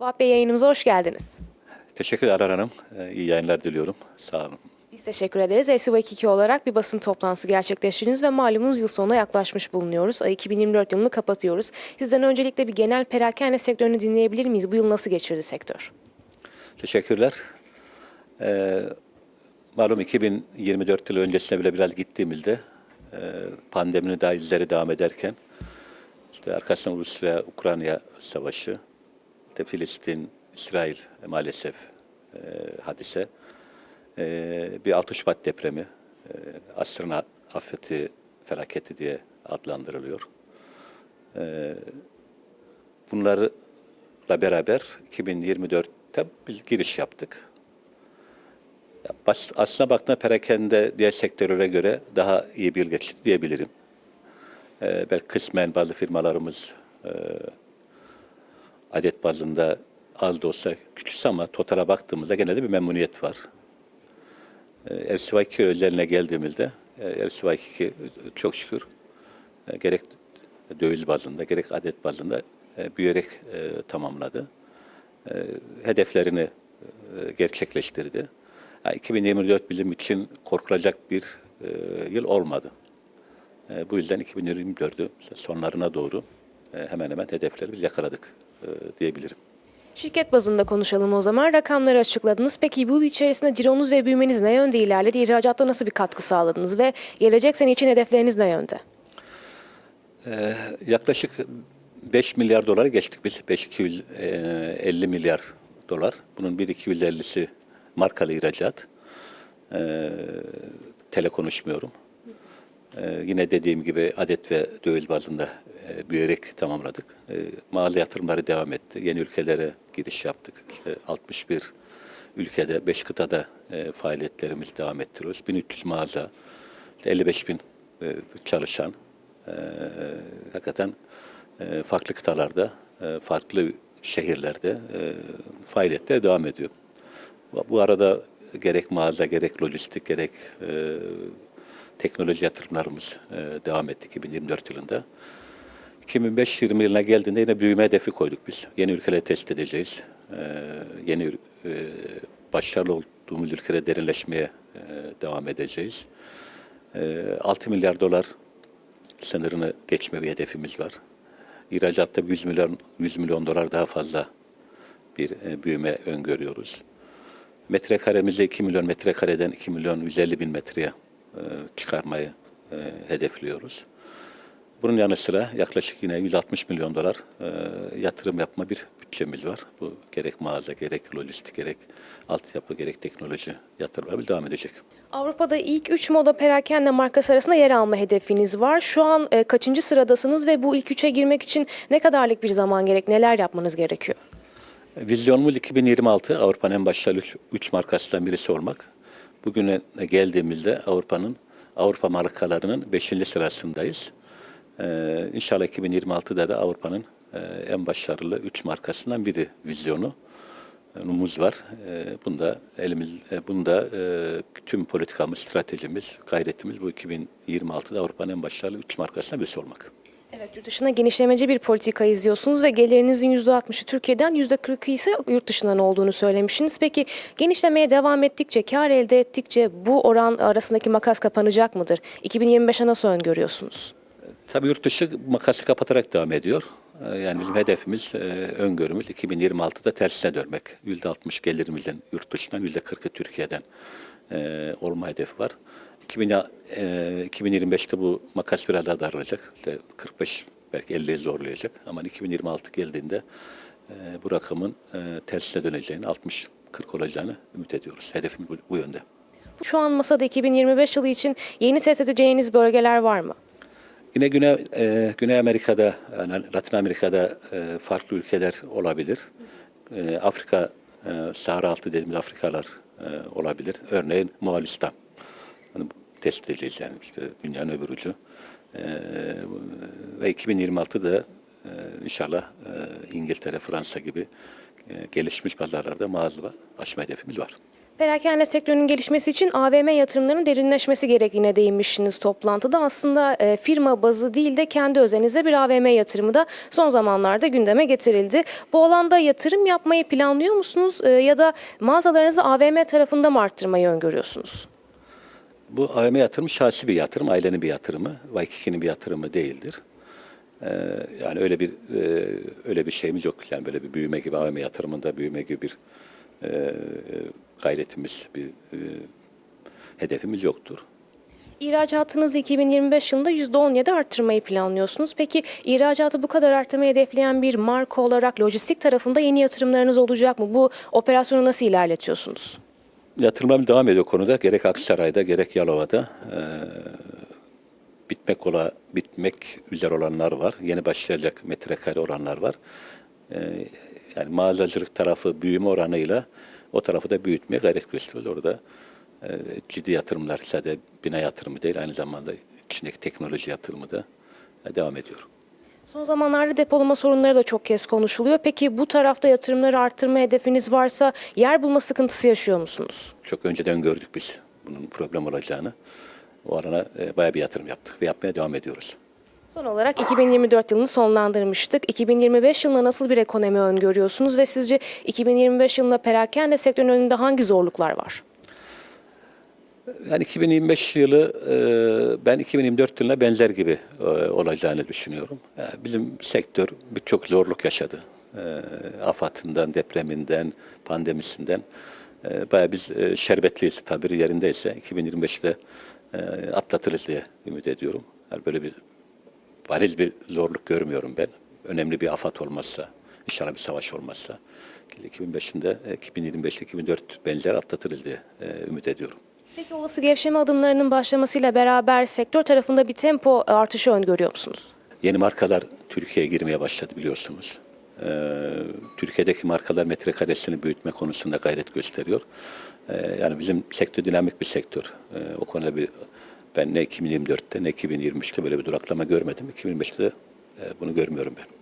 Vahap Bey yayınımıza hoş geldiniz. Teşekkür ederim Hanım. Ee, İyi yayınlar diliyorum. Sağ olun. Biz teşekkür ederiz. SUV2 olarak bir basın toplantısı gerçekleştirdiniz ve malumunuz yıl sonuna yaklaşmış bulunuyoruz. Ay, 2024 yılını kapatıyoruz. Sizden öncelikle bir genel perakende sektörünü dinleyebilir miyiz? Bu yıl nasıl geçirdi sektör? Teşekkürler. Ee, malum 2024 yıl öncesine bile biraz gittiğimizde e, pandeminin daha izleri devam ederken işte arkasından Rusya Ukrayna savaşı, işte Filistin, İsrail e, maalesef e, hadise, e, bir 6 Şubat depremi, e, asrın afeti, felaketi diye adlandırılıyor. E, bunlarla beraber 2024'te biz giriş yaptık. Aslına baktığında perakende diğer sektörlere göre daha iyi bir geçiş diyebilirim. Ee, belki kısmen bazı firmalarımız e, adet bazında az da olsa küçük ama totala baktığımızda gene de bir memnuniyet var. Ee, LCY2 özeline geldiğimizde e, LCY2 çok şükür e, gerek döviz bazında gerek adet bazında e, büyüyerek tamamladı. Hedeflerini gerçekleştirdi. Ha, 2024 bizim için korkulacak bir yıl olmadı. Bu yüzden 2024'ü sonlarına doğru hemen hemen hedefleri biz yakaladık diyebilirim. Şirket bazında konuşalım o zaman. Rakamları açıkladınız. Peki bu yıl içerisinde cironuz ve büyümeniz ne yönde ilerledi? İhracatta nasıl bir katkı sağladınız ve gelecek sene için hedefleriniz ne yönde? Yaklaşık 5 milyar doları geçtik biz. 5250 milyar dolar. Bunun 1.250'si markalı ihracat. Ee, tele konuşmuyorum. Ee, yine dediğim gibi adet ve döviz bazında e, büyüyerek tamamladık. Ee, mağaza yatırımları devam etti. Yeni ülkelere giriş yaptık. İşte 61 ülkede, 5 kıtada e, faaliyetlerimizi devam ettiriyoruz. 1300 mağaza, işte 55 bin e, çalışan, e, hakikaten e, farklı kıtalarda, e, farklı şehirlerde e, faaliyetler devam ediyor. Bu arada gerek mağaza, gerek lojistik, gerek e, teknoloji yatırımlarımız e, devam etti 2024 yılında. 2005-20 yılına geldiğinde yine büyüme hedefi koyduk biz. Yeni ülkeleri test edeceğiz. E, yeni e, başarılı olduğumuz ülkelere derinleşmeye e, devam edeceğiz. E, 6 milyar dolar sınırını geçme bir hedefimiz var. İhracatta 100 milyon 100 milyon dolar daha fazla bir e, büyüme öngörüyoruz. Metrekaremizi 2 milyon metrekareden 2 milyon 150 bin metreye çıkarmayı e, hedefliyoruz. Bunun yanı sıra yaklaşık yine 160 milyon dolar e, yatırım yapma bir bütçemiz var. Bu gerek mağaza, gerek lojistik, gerek altyapı, gerek teknoloji yatırımları devam edecek. Avrupa'da ilk 3 moda perakende markası arasında yer alma hedefiniz var. Şu an e, kaçıncı sıradasınız ve bu ilk 3'e girmek için ne kadarlık bir zaman gerek, neler yapmanız gerekiyor? Vizyonumuz 2026 Avrupa'nın en başarılı 3 markasından birisi olmak. Bugüne geldiğimizde Avrupa'nın Avrupa markalarının 5. sırasındayız. Ee, inşallah 2026'da da Avrupa'nın e, en başarılı 3 markasından biri vizyonu umuz var. E, bunda elimiz e, bunda e, tüm politikamız, stratejimiz, gayretimiz bu 2026'da Avrupa'nın en başarılı 3 markasından birisi olmak. Evet, yurt dışına genişlemeci bir politika izliyorsunuz ve gelirinizin %60'ı Türkiye'den %40'ı ise yurt dışından olduğunu söylemişsiniz. Peki genişlemeye devam ettikçe, kar elde ettikçe bu oran arasındaki makas kapanacak mıdır? 2025'e nasıl öngörüyorsunuz? Tabii yurt dışı makası kapatarak devam ediyor. Ee, Yani bizim hedefimiz, e, öngörümüz 2026'da tersine dönmek. %60 gelirimizin yurt dışından, %40'ı Türkiye'den e, olma hedefi var. 2000, e, 2025'te bu makas biraz daha daralacak. İşte 45 belki 50'yi zorlayacak. Ama 2026 geldiğinde e, bu rakamın e, tersine döneceğini, 60-40 olacağını ümit ediyoruz. Hedefimiz bu, bu yönde. Şu an masada 2025 yılı için yeni test edeceğiniz bölgeler var mı? Yine Güney, e, Güney Amerika'da, yani Latin Amerika'da e, farklı ülkeler olabilir. E, Afrika, e, Sahra altı dediğimiz Afrikalar e, olabilir. Örneğin Moğolistan. Hani test edeceğiz yani işte dünyanın öbür ucu. E, ve 2026'da e, inşallah e, İngiltere, Fransa gibi e, gelişmiş pazarlarda mağaza açma hedefimiz var. Perakende sektörünün gelişmesi için AVM yatırımlarının derinleşmesi gerektiğine değinmişsiniz toplantıda. Aslında e, firma bazı değil de kendi özeninize bir AVM yatırımı da son zamanlarda gündeme getirildi. Bu alanda yatırım yapmayı planlıyor musunuz ya da mağazalarınızı AVM tarafında mı arttırmayı öngörüyorsunuz? Bu AVM yatırımı şahsi bir yatırım, ailenin bir yatırımı, Vaykiki'nin bir yatırımı değildir. Ee, yani öyle bir e, öyle bir şeyimiz yok. Yani böyle bir büyüme gibi AVM yatırımında büyüme gibi bir e, gayretimiz, bir e, hedefimiz yoktur. İhracatınızı 2025 yılında %17 arttırmayı planlıyorsunuz. Peki ihracatı bu kadar arttırmayı hedefleyen bir marka olarak lojistik tarafında yeni yatırımlarınız olacak mı? Bu operasyonu nasıl ilerletiyorsunuz? Yatırımlarımız devam ediyor konuda. Gerek Aksaray'da gerek Yalova'da e, bitmek ola bitmek üzere olanlar var. Yeni başlayacak metrekare olanlar var. E, yani mağazacılık tarafı büyüme oranıyla o tarafı da büyütmeye gayret gösteriyoruz. Orada e, ciddi yatırımlar sadece bina yatırımı değil aynı zamanda içindeki teknoloji yatırımı da e, devam ediyor. Son zamanlarda depolama sorunları da çok kez konuşuluyor. Peki bu tarafta yatırımları arttırma hedefiniz varsa yer bulma sıkıntısı yaşıyor musunuz? Çok önceden gördük biz bunun problem olacağını. O alana e, bayağı bir yatırım yaptık ve yapmaya devam ediyoruz. Son olarak 2024 yılını sonlandırmıştık. 2025 yılında nasıl bir ekonomi öngörüyorsunuz ve sizce 2025 yılında perakende sektörünün önünde hangi zorluklar var? Yani 2025 yılı e, ben 2024 yılına benzer gibi e, olacağını düşünüyorum. Yani bizim sektör birçok zorluk yaşadı. E, Afatından, depreminden, pandemisinden. E, Bayağı biz e, şerbetliyiz tabiri yerindeyse 2025'te e, atlatırız diye ümit ediyorum. Yani böyle bir bariz bir zorluk görmüyorum ben. Önemli bir afat olmazsa, inşallah bir savaş olmazsa 2025'inde 2025'te 2024 benzer atlatırız diye e, ümit ediyorum. Peki olası gevşeme adımlarının başlamasıyla beraber sektör tarafında bir tempo artışı öngörüyor musunuz? Yeni markalar Türkiye'ye girmeye başladı biliyorsunuz. Ee, Türkiye'deki markalar metrekaresini büyütme konusunda gayret gösteriyor. Ee, yani bizim sektör dinamik bir sektör. Ee, o konuda bir ben ne 2024'te ne 2023'te böyle bir duraklama görmedim. 2025'te e, bunu görmüyorum ben.